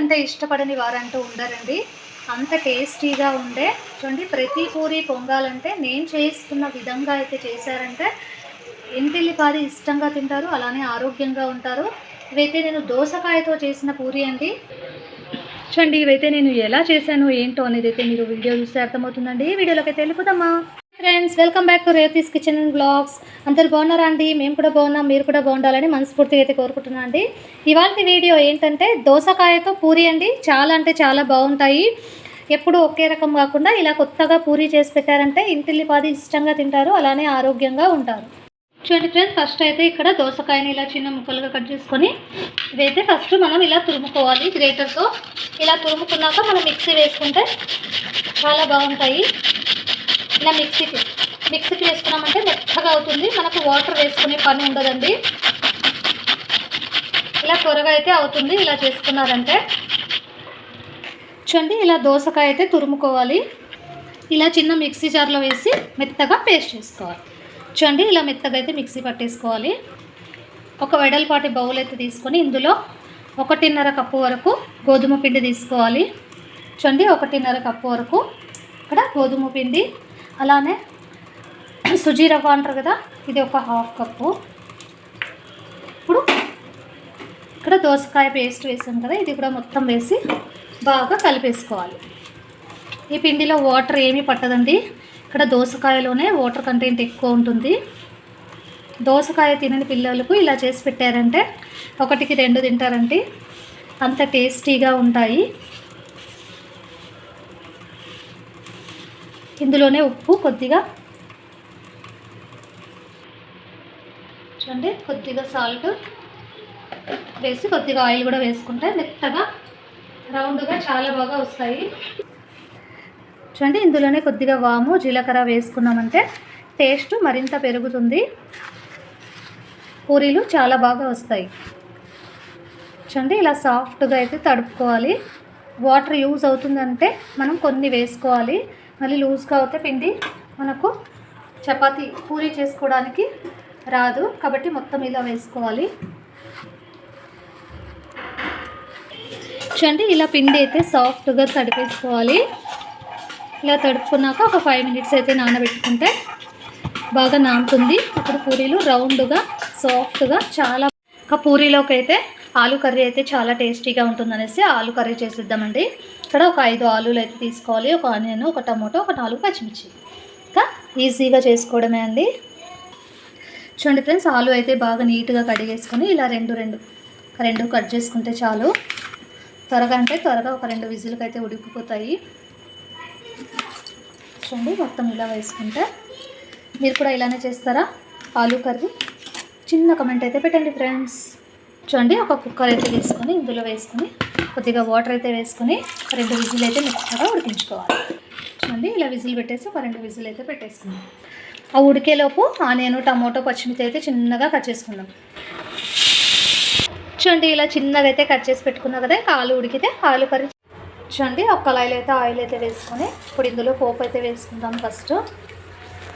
అంటే ఇష్టపడని వారంటూ ఉండరండి. అంత టేస్టీగా ఉండే చూడండి ప్రతి పూరి పొంగాలంటే నేను చేస్తున్న విధంగా అయితే చేశారంటే ఇంటిల్లిపాది ఇష్టంగా తింటారు అలానే ఆరోగ్యంగా ఉంటారు. ఇవైతే నేను దోసకాయతో చేసిన పూరి అండి. చూడండి ఇవైతే నేను ఎలా చేశాను ఏంటో అనేది అయితే మీరు వీడియో చూస్తే అర్థమవుతుందండి. వీడియోలోకి అయితే వెళ్ళిపోదామా? Friends welcome back to Reethi's kitchen and blogs అందరు బాగున్నారా అండి? మేము కూడా బాగున్నాం మీరు కూడా బాగుండాలని మనస్ఫూర్తిగా అయితే కోరుకుంటున్నాను అండి. ఇవాళ వీడియో ఏంటంటే దోసకాయతో పూరి అండి. చాలా అంటే చాలా బాగుంటాయి. ఎప్పుడు ఒకే రకం కాకుండా ఇలా కొత్తగా పూరి చేసి పెట్టారంటే ఇంటిల్లిపాది ఇష్టంగా తింటారు అలానే ఆరోగ్యంగా ఉంటారు. చూడండి ఫ్రెండ్స్ ఫస్ట్ అయితే ఇక్కడ దోసకాయని ఇలా చిన్న ముక్కలుగా కట్ చేసుకొని ఇదైతే ఫస్ట్ మనం ఇలా తురుముకోవాలి గ్రేటర్తో. ఇలా తురుముకున్నాక మనం మిక్సీ వేసుకుంటే చాలా బాగుంటాయి. ఇలా మిక్సీకి మిక్సీకి వేసుకున్నామంటే మెత్తగా అవుతుంది. మనకు వాటర్ వేసుకునే పని ఉండదండి. ఇలా త్వరగా అయితే అవుతుంది. ఇలా చేసుకున్నారంటే చూడండి ఇలా దోసకాయ అయితే తురుముకోవాలి. ఇలా చిన్న మిక్సీ జార్లో వేసి మెత్తగా పేస్ట్ చేసుకోవాలి. చూడండి ఇలా మెత్తగా అయితే మిక్సీ పట్టేసుకోవాలి. ఒక వెడల్పాటి బౌల్ అయితే తీసుకొని ఇందులో ఒకటిన్నర కప్పు వరకు గోధుమ పిండి తీసుకోవాలి. చూడండి ఒకటిన్నర కప్పు వరకు ఇక్కడ గోధుమ పిండి అలానే సుజీ రవ్వ అంటారు కదా ఇది ఒక హాఫ్ కప్పు. ఇప్పుడు ఇక్కడ దోసకాయ పేస్ట్ వేసాం కదా ఇది కూడా మొత్తం వేసి బాగా కలిపేసుకోవాలి. ఈ పిండిలో వాటర్ ఏమీ పట్టదండి. ఇక్కడ దోసకాయలోనే వాటర్ కంటెంట్ ఎక్కువ ఉంటుంది. దోసకాయ తినని పిల్లలకు ఇలా చేసి పెట్టారంటే ఒకటికి రెండు తింటారండి. అంత టేస్టీగా ఉంటాయి. ఇందులోనే ఉప్పు కొద్దిగా. చూడండి కొద్దిగా సాల్ట్ వేసి కొద్దిగా ఆయిల్ కూడా వేసుకుంటే మెత్తగా రౌండ్గా చాలా బాగా వస్తాయి. చూడండి ఇందులోనే కొద్దిగా వాము జీలకర్ర వేసుకున్నామంటే టేస్ట్ మరింత పెరుగుతుంది. పూరీలు చాలా బాగా వస్తాయి. చూడండి ఇలా సాఫ్ట్గా అయితే తడుపుకోవాలి. వాటర్ యూజ్ అవుతుందంటే మనం కొన్ని వేసుకోవాలి. మళ్ళీ లూజ్గా అవుతే పిండి మనకు చపాతి పూరి చేసుకోవడానికి రాదు. కాబట్టి మొత్తం ఇలా వేసుకోవాలి. చూడండి ఇలా పిండి అయితే సాఫ్ట్గా తడిపేసుకోవాలి. ఇలా తడుపుకున్నాక ఒక ఫైవ్ మినిట్స్ అయితే నానబెట్టుకుంటే బాగా నానుతుంది. అప్పుడు పూరీలు రౌండ్గా సాఫ్ట్గా చాలా ఒక పూరీలోకి అయితే ఆలు కర్రీ అయితే చాలా టేస్టీగా ఉంటుందనేసి ఆలు కర్రీ చేసిద్దామండి. ఇక్కడ ఒక ఐదు ఆలులు అయితే తీసుకోవాలి. ఒక ఆనియన్ ఒక టమాటో ఒక నాలుగు పచ్చిమిర్చి. ఇంకా ఈజీగా చేసుకోవడమే అండి. చూడండి ఫ్రెండ్స్ ఆలు అయితే బాగా నీట్గా కడిగేసుకొని ఇలా రెండు రెండు రెండు కట్ చేసుకుంటే చాలు. త్వరగా అంటే త్వరగా ఒక రెండు విజిల్కి అయితే ఉడికిపోతాయి. చూడండి మొత్తం ఇలా వేసుకుంటే. మీరు కూడా ఇలానే చేస్తారా? ఆలు కర్రీ? చిన్న కమెంట్ అయితే పెట్టండి ఫ్రెండ్స్. చూడండి ఒక కుక్కర్ అయితే తీసుకొని ఇందులో వేసుకొని కొద్దిగా వాటర్ అయితే వేసుకొని ఒక రెండు విజిల్ అయితే మెత్తగా ఉడికించుకోవాలి. చూడండి ఇలా విజిల్ పెట్టేసి ఒక రెండు విజిల్ అయితే పెట్టేసుకుందాం. ఆ ఉడికేలోపు ఆనియన్ టమాటో పచ్చిమిర్చి అయితే చిన్నగా కట్ చేసుకుందాం. చూడండి ఇలా చిన్నగా అయితే కట్ చేసి పెట్టుకున్నా కదా ఆలు ఉడికితే ఆలు కర్రీ చూడండి ఒక కళాయిలో అయితే ఆయిల్ అయితే వేసుకొని ఇప్పుడు ఇందులో పోపు అయితే వేసుకుందాం ఫస్ట్.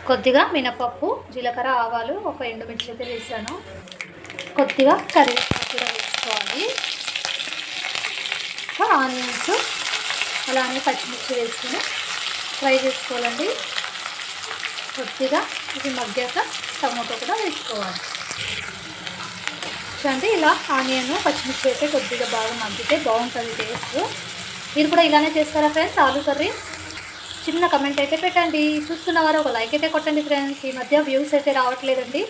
కొద్దిగా మినపప్పు జీలకర్ర ఆవాలు ఒక ఎండుమిర్చి అయితే వేసాను. కొద్దిగా కరివేపాకు కూడా వేసుకోవాలి. ఇంకా ఆనియన్స్ అలానే పచ్చిమిర్చి వేసుకొని ఫ్రై చేసుకోవాలండి. కొద్దిగా ఇది మగ్గాక టమాటో కూడా వేసుకోవాలి. చూడండి ఇలా ఆనియన్ పచ్చిమిర్చి అయితే కొద్దిగా బాగా మగ్గితే బాగుంటుంది టేస్ట్. మీరు కూడా ఇలానే చేస్తారా ఫ్రెండ్స్? ఆలు కర్రీ? చిన్న కమెంట్ అయితే పెట్టండి. చూస్తున్నవారు ఒక లైక్ అయితే కొట్టండి ఫ్రెండ్స్. ఈ మధ్య వ్యూస్ అయితే రావట్లేదండి.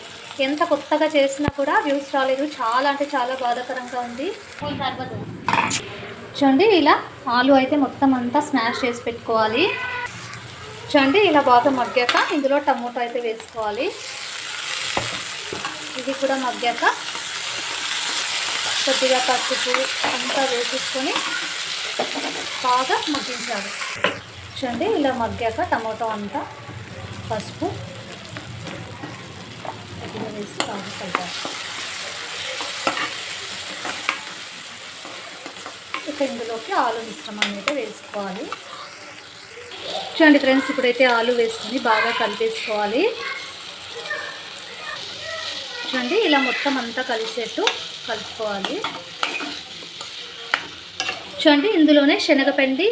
ఎంత కొత్తగా చేసినా కూడా వ్యూస్ రాలేదు. చాలా అంటే చాలా బాధాకరంగా ఉంది. చూడండి ఇలా ఆలు అయితే మొత్తం అంతా స్మాష్ చేసి పెట్టుకోవాలి. చూడండి ఇలా బాగా మగ్గాక ఇందులో టమోటో అయితే వేసుకోవాలి. ఇది కూడా మగ్గాక కొద్దిగా పసుపు అంతా వేసేసుకొని బాగా మగ్గించాలి. చూడండి ఇలా మగ్గాక టమోటా అంతా పసుపు కొద్దిగా వేసి బాగా కలిపాలి. ఇందులోకి ఆలు మిశ్రమాన్ని అయితే వేసుకోవాలి. చూడండి ఫ్రెండ్స్ ఇప్పుడైతే ఆలు వేసుకొని బాగా కలిపేసుకోవాలి. చూడండి ఇలా మొత్తం అంతా కలిసేట్టు కలుపుకోవాలి. చూడండి ఇందులోనే శనగపిండి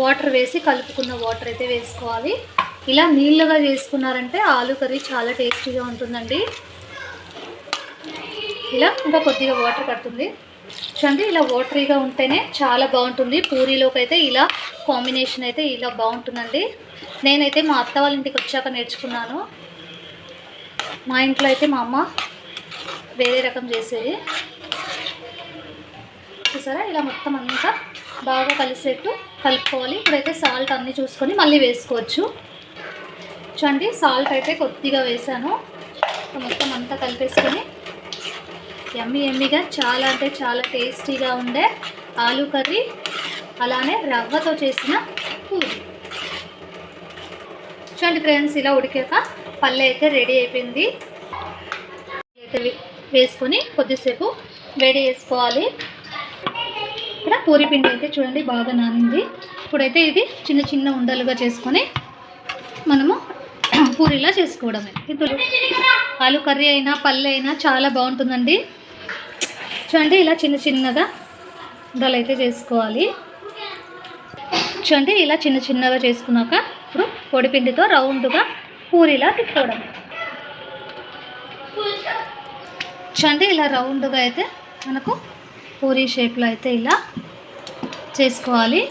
వాటర్ వేసి కలుపుకున్న వాటర్ అయితే వేసుకోవాలి. ఇలా నీళ్ళగా చేసుకున్నారంటే ఆలు కర్రీ చాలా టేస్టీగా ఉంటుందండి. ఇలా ఇంకా కొద్దిగా వాటర్ పడుతుంది చూడండి ఇలా వాటరీగా ఉంటేనే చాలా బాగుంటుంది. పూరీలోకి అయితే ఇలా కాంబినేషన్ అయితే ఇలా బాగుంటుందండి. నేనైతే మా అత్త వాళ్ళ ఇంటికి వచ్చాక నేర్చుకున్నాను. మా ఇంట్లో అయితే మా అమ్మ వేరే రకం చేసేది. చూసారా? ఇలా మొత్తం అంతా బాగా కలిసేట్టు కలుపుకోవాలి. ఇప్పుడైతే సాల్ట్ అన్నీ చూసుకొని మళ్ళీ వేసుకోవచ్చు. చూడండి సాల్ట్ అయితే కొద్దిగా వేసాను. మొత్తం అంతా కలిపేసుకొని ఎమ్మి ఎమ్మిగా చాలా అంటే చాలా టేస్టీగా ఉండే ఆలు కర్రీ అలానే రవ్వతో చేసిన పూరి. చూడండి ఫ్రెండ్స్ ఇలా ఉడికాక పల్లె అయితే రెడీ అయిపోయింది. అయితే వేసుకొని కొద్దిసేపు వేడి చేసుకోవాలి. ఇక్కడ పూరి పిండి అయితే చూడండి బాగా నానింది. ఇప్పుడైతే ఇది చిన్న చిన్న ఉండలుగా చేసుకొని మనము పూరిలా చేసుకోవడమే. ఇప్పుడు ఆలు కర్రీ అయినా పల్లె అయినా చాలా బాగుంటుందండి. చూడండి ఇలా చిన్న చిన్నగా ఉండలు అయితే చేసుకోవాలి. చూడండి ఇలా చిన్న చిన్నగా చేసుకున్నాక ఇప్పుడు పొడిపిండితో రౌండ్గా పూరిలా తిప్పుకోవడం. చూడండి ఇలా రౌండ్గా అయితే మనకు పూరి షేప్లో అయితే ఇలా చేసుకోవాలి.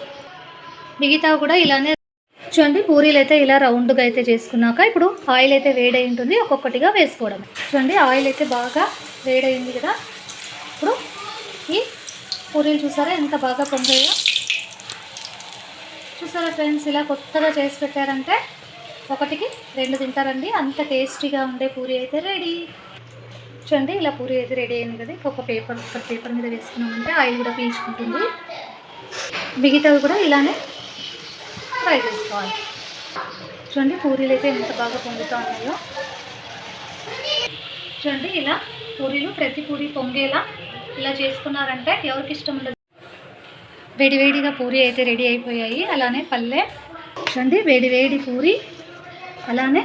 మిగతా కూడా ఇలానే చూడండి పూరీలు అయితే ఇలా రౌండ్గా అయితే చేసుకున్నాక ఇప్పుడు ఆయిల్ అయితే వేడై ఉంటుంది ఒక్కొక్కటిగా వేసుకోవడం. చూడండి ఆయిల్ అయితే బాగా వేడైంది కదా. ఈ పూరీలు చూసారా ఎంత బాగా పొంగాయో చూసారా ఫ్రెండ్స్ ఇలా కొత్తగా చేసి పెట్టారంటే ఒకటికి రెండు తింటారండి. అంత టేస్టీగా ఉండే పూరి అయితే రెడీ. చూడండి ఇలా పూరి అయితే రెడీ అయింది కదా. ఒక పేపర్ ఒక పేపర్ మీద వేసుకున్నామంటే ఆయిల్ కూడా పీల్చుకుంటుంది. మిగతావి కూడా ఇలానే ఫ్రై చేసుకోవాలి. చూడండి పూరీలు అయితే ఎంత బాగా పొంగుతూ ఉన్నాయో. చూడండి ఇలా పూరీలు ప్రతి పూరి పొంగేలా ఇలా చేసుకున్నారంటే ఎవరికి ఇష్టం ఉండదు. వేడివేడిగా పూరి అయితే రెడీ అయిపోయాయి. అలానే పల్లె చూడండి వేడివేడి పూరి అలానే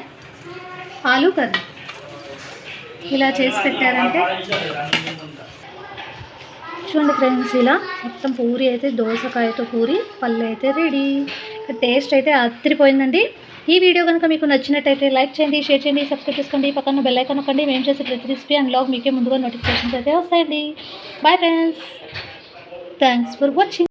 ఆలు కర్రీ. ఇలా చేసి పెట్టారంటే చూడండి ఫ్రెండ్స్ ఇలా మొత్తం పూరి అయితే దోసకాయతో పూరి పల్లె అయితే రెడీ. టేస్ట్ అయితే అత్తిరిపోయిందండి ఈ వీడియో కనుక మీకు నచ్చినట్టయితే లైక్ చేయండి షేర్ చేయండి సబ్స్క్రైబ్ చేసుకోండి పక్కన బెల్ ఐకాన్ నొక్కండి. మేము చేసే ప్రతి రెసిపీ అండ్ లాగ్ మీకే ముందుగా నోటిఫికేషన్స్ అయితే వస్తాయండి. Bye friends thanks for watching